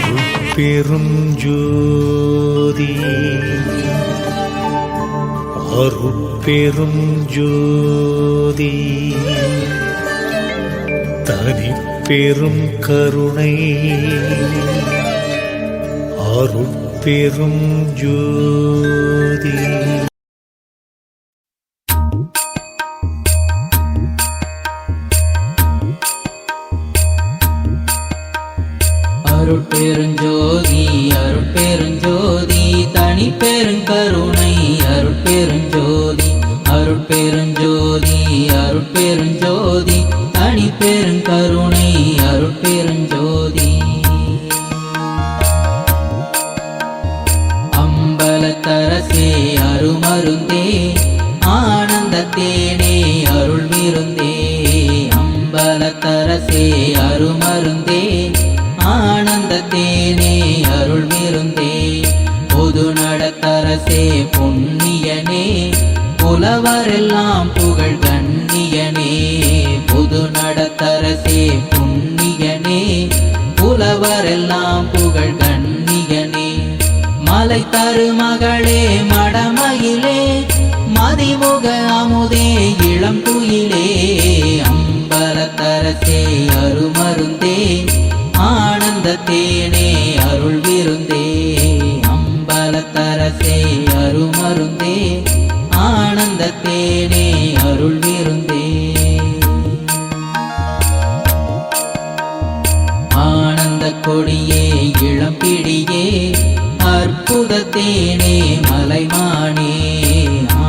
ஒரு பெரும் ஜோதி. அருட்பெரும் ஜோதி. தனிப்பெரும் கருணை. அருட்பெரும் ஜோதி. தனி பெருங்கருணை அருட்பெருஞ்சோதி அருட்பெருஞ்சோதி அருட்பெருஞ்சோதி தனி பெருங்கருணை அருட்பெருஞ்சோதி அம்பலத்தரசே அருமருந்தே ஆனந்த தேனே அருள் விருந்தே அம்பலத்தரசே அருமருந்தே நடத்தரசே பொன்னியனே. புலவரெல்லாம் புகழ் கண்ணியனே. புது நடத்தரசே புண்ணியனே புலவரெல்லாம் புகழ் கண்ணியனே. மலை தரு மகளே மடமயிலே. மதிமுக அமுதே இளம் துயிலே அம்பலத்தரசே அருமருந்தே. ஆனந்த தேனே அருள் விருந்தே. அருமருந்தே ஆனந்த தேனே அருள் விருந்தே. ஆனந்த கொடியே இளம்பிடியே அற்புத தேனே மலைமானே.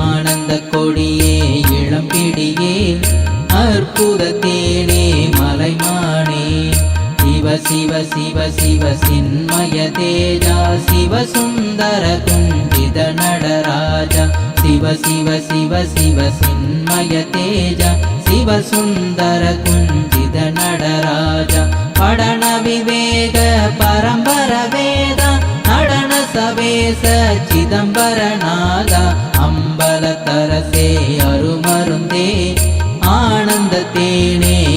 ஆனந்த கொடியே இளம்பிடியே அற்புத தேனே மலைமானே. சிவ சிவ சிவ சிவ சின்மய தேஜா சிவசுந்த நடராஜா சிவ சிவ சிவ சிவ சின்மய தேஜா. சிவ சுந்தர குஞ்சித நடராஜ. படன விவேக பரம்பர வேத. நடன சவேச சிதம்பரநாத அம்பல தரசே அருமருந்தே. ஆனந்த தேனே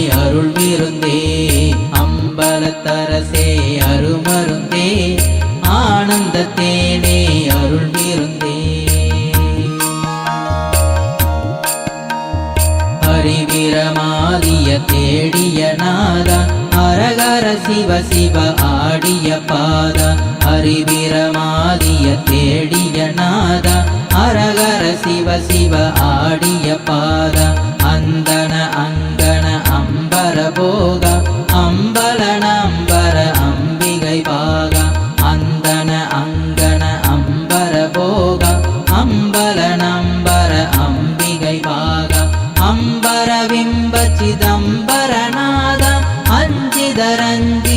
ஹரிவிரமாதிய தேடிய நாத அரகர சிவ சிவ ஆடிய பாத ஹரிவிரமாதிய தேடிய நாத அரகர சிவ சிவ ஆடிய பாத அந்தன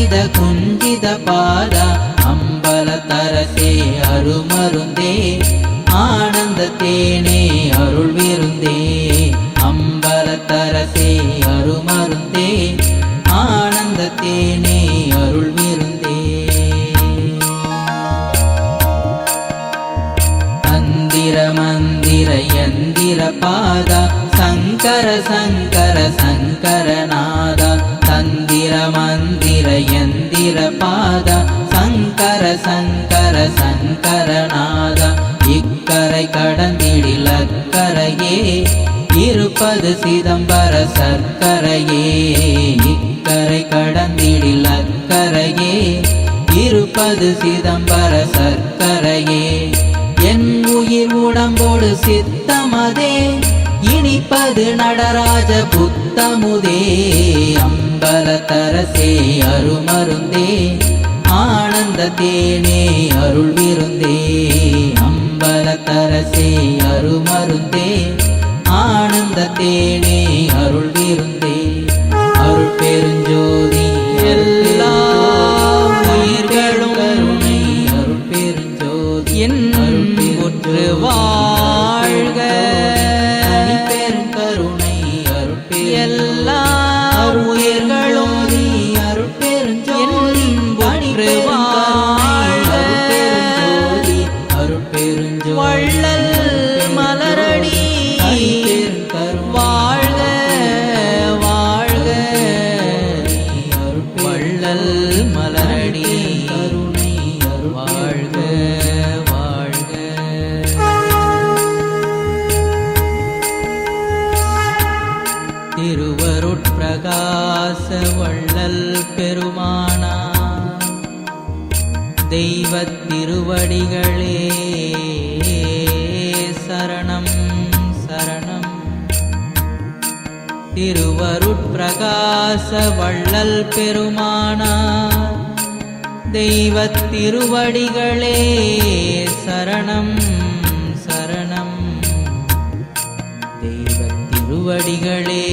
குஞ்சித குஞ்சித பாரா அம்பல தரசே அருமருந்தே ஆனந்த தேனே அருள் விருந்தே. அம்பல தரசே அருமருந்தே ஆனந்த தேனே அருள் விருந்தே. மந்திர மந்திர எந்திர பாதா சங்கர சங்கர சங்கரநாத பாத சங்கர சங்கர சங்கரநாத. இக்கரை கடந்திடில் அக்கரையே இருப்பது சிதம்பர சர்க்கரையே. இக்கரை கடந்திடில் அக்கரையே இருப்பது சிதம்பர சர்க்கரையே. என் உயிர் உடம்போடு சித்தமதே இனிப்பது நடராஜ புத்தமுதே. அம்மா அம்பல தரசே அருமருந்தே. ஆனந்த தேனே அருள் விருந்தே. அம்பல தரசே அருமருந்தே. ஆனந்த தேனே அருள் விருந்தே. மலர்கள் மலரடி கருணை வாழ்க வாழ்க. திருவருட்பிரகாச வள்ளல் பெருமானா. தெய்வ திருவடிகளே சரணம் சரணம். திருவருட் பிரகாச வள்ளல் பெருமானார் தெய்வத் திருவடிகளே சரணம் சரணம். தெய்வத் திருவடிகளே